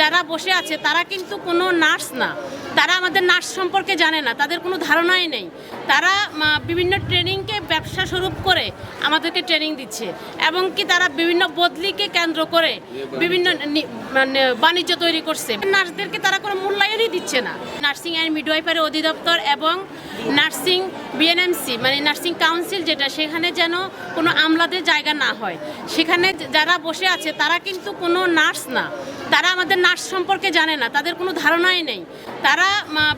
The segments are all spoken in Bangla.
যারা বসে আছে, তারা কিন্তু কোনো নার্স না। তারা আমাদের নার্স সম্পর্কে জানে না, তাদের কোনো ধারণাই নেই। তারা বিভিন্ন ট্রেনিংকে ব্যবসা স্বরূপ করে আমাদেরকে ট্রেনিং দিচ্ছে এবং কি তারা বিভিন্ন বদলিকে কেন্দ্র করে বিভিন্ন মানে বাণিজ্য তৈরি করছে। নার্সদেরকে তারা কোনো মূল্যায়নই দিচ্ছে না। নার্সিং অ্যান্ড মিডওয়াইফারি অধিদপ্তর এবং নার্সিং বিএনএমসি মানে নার্সিং কাউন্সিল, যেটা সেখানে যেন কোনো আমলাদের জায়গা না হয়। সেখানে যারা বসে আছে, তারা কিন্তু কোনো নার্স না। তারা আমাদের নার্স সম্পর্কে জানে না, তাদের কোনো ধারণাই নেই। তারা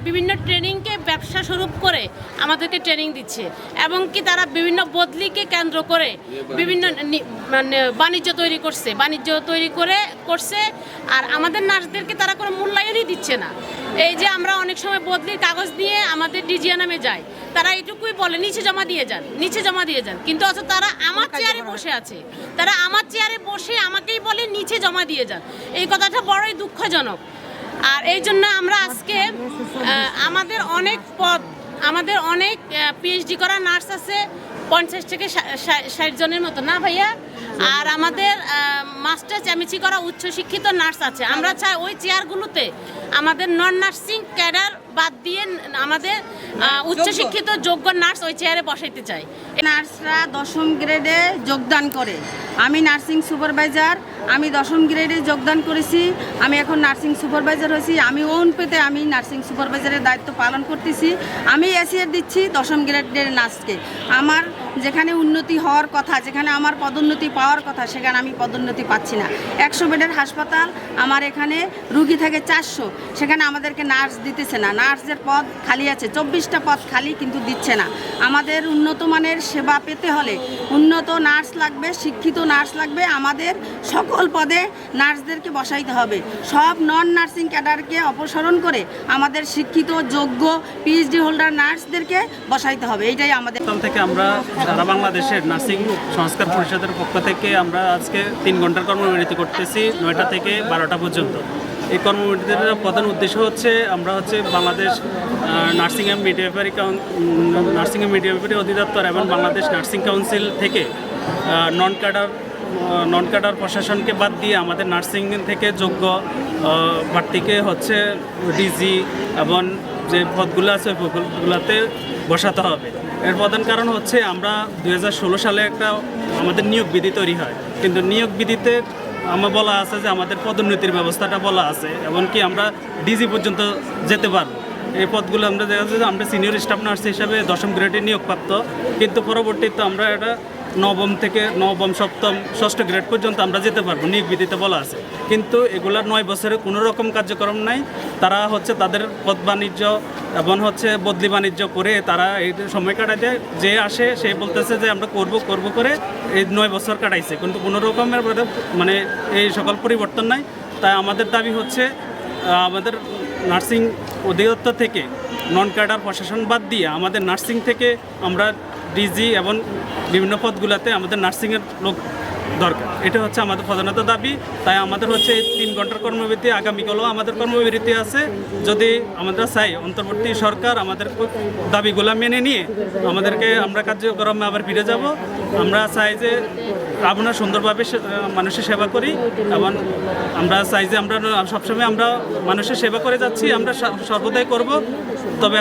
বিভিন্ন ট্রেনিংকে ব্যবসা স্বরূপ করে আমাদেরকে ট্রেনিং দিচ্ছে। এবং কি তারা বিভিন্ন বদলিকে কেন্দ্র করে বিভিন্ন মানে বাণিজ্য তৈরি করছে। বাণিজ্য তৈরি করে করছে, আর আমাদের নার্সদেরকে তারা কোনো মূল্যায়নই দিচ্ছে না। এই যে আমরা অনেক সময় বদলির কাগজ দিয়ে আমাদের ডিজিয়া নামে যাই তারা এটুকুই বলে নিচে জমা দিয়ে যান নিচে জমা দিয়ে যান। কিন্তু অথচ তারা আমার চেয়ারে বসে আছে। তারা আমার চেয়ারে বসে আমাকেই বলে নিচে জমা দিয়ে যান। এই কথাটা বড়ই দুঃখজনক। আর এই জন্য আমরা আজকে আমাদের অনেক পদ আমাদের অনেক পিএইচডি করা নার্স আছে পঞ্চাশ থেকে ষাট জনের মতো। না ভাইয়া? আর আমাদের মাস্টার চামিচি করা উচ্চশিক্ষিত নার্স আছে। আমরা চাই ওই চেয়ারগুলোতে আমাদের নন নার্সিং ক্যাডার বাদ দিয়ে আমাদের উচ্চশিক্ষিত যোগ্য নার্স ওই চেয়ারে বসাইতে চাই। নার্সরা দশম গ্রেডে যোগদান করে। আমি নার্সিং সুপারভাইজার আমি দশম গ্রেডে যোগদান করেছি। আমি এখন নার্সিং সুপারভাইজার হয়েছি। আমি ওন পেতে আমি নার্সিং সুপারভাইজারের দায়িত্ব পালন করতেছি। আমি এসিয়ার দিচ্ছি দশম গ্রেডের নার্সকে। আমার যেখানে উন্নতি হওয়ার কথা, যেখানে আমার পদোন্নতি পাওয়ার কথা, সেখানে আমি পদোন্নতি পাচ্ছি না। একশো বেডের হাসপাতাল আমার এখানে রুগী থাকে চারশো। সেখানে আমাদেরকে নার্স দিতেছে না। নার্সের পদ খালি আছে, চব্বিশটা পদ খালি কিন্তু দিচ্ছে না। আমাদের উন্নত মানের সেবা পেতে হলে উন্নত নার্স লাগবে, শিক্ষিত নার্স লাগবে, আমাদের সকল পদে নার্সদেরকে বসাইতে হবে। সব নন নার্সিং ক্যাডারকে অপসারণ করে আমাদের শিক্ষিত, যোগ্য পিএইচডি হোল্ডার নার্সদেরকে বসাইতে হবে। এইটাই আমাদের থেকে আমরা সারা বাংলাদেশের নার্সিং সংস্কার পরিষদের পক্ষ থেকে আমরা আজকে তিন ঘণ্টার কর্মবিরতি করতেছি, নয়টা থেকে বারোটা পর্যন্ত। এই কর্মবিরতির প্রধান উদ্দেশ্য হচ্ছে আমরা হচ্ছে Bangladesh nursing and midwifery nursing and midwifery অধিদপ্তর এবং বাংলাদেশ নার্সিং কাউন্সিল থেকে নন ক্যাডার নন ক্যাডার প্রশাসনকে বাদ দিয়ে আমাদের নার্সিং থেকে যোগ্য প্রার্থীকে হচ্ছে ডিজি এবং যে পদগুলো আছে ওই পদগুলোতে বসাতে হবে। এর প্রধান কারণ হচ্ছে আমরা দু হাজার ষোলো সালে একটা আমাদের নিয়োগ বিধি তৈরি হয়। কিন্তু নিয়োগ বিধিতে আমার বলা আছে যে আমাদের পদোন্নতির ব্যবস্থাটা বলা আছে এমনকি আমরা ডিজি পর্যন্ত যেতে পারব। এই পদগুলো আমরা দেখা যাচ্ছে আমরা সিনিয়র স্টাফ নার্স হিসাবে দশম গ্রেডে নিয়োগপ্রাপ্ত। কিন্তু পরবর্তীতে আমরা এটা নবম থেকে নবম, সপ্তম, ষষ্ঠ গ্রেড পর্যন্ত আমরা যেতে পারব, নিয়োগ বিধিতে বলা আছে। কিন্তু এগুলার নয় বছরে কোনো রকম কার্যক্রম নাই। তারা হচ্ছে তাদের পদ বাণিজ্য এবং হচ্ছে বদলি বাণিজ্য করে তারা এই সময় কাটাতে যে আসে সে বলতেছে যে আমরা করব করব করে এই নয় বছর কাটাইছে। কিন্তু কোনো রকমের মানে এই সকল পরিবর্তন নাই। তাই আমাদের দাবি হচ্ছে আমাদের নার্সিং অধিদপ্তর থেকে নন ক্যাডার প্রশাসন বাদ দিয়ে আমাদের নার্সিং থেকে আমরা ডিজি এবং বিভিন্ন পদগুলোতে আমাদের নার্সিংয়ের লোক দরকার। এটা হচ্ছে আমাদের প্রধানত দাবি। তাই আমাদের হচ্ছে এই তিন ঘণ্টার কর্মবিরতি আগামীকালও আমাদের কর্মবিরতি আছে। যদি আমরা চাই অন্তর্বর্তী সরকার আমাদের দাবিগুলো মেনে নিয়ে আমাদেরকে আমরা কার্যক্রমে আবার ফিরে যাব, আমরা চাই যে আমরা সুন্দরভাবে মানুষের সেবা করি এবং আমরা চাই যে আমরা সবসময় আমরা মানুষের সেবা করে যাচ্ছি, আমরা সর্বদাই করব। তবে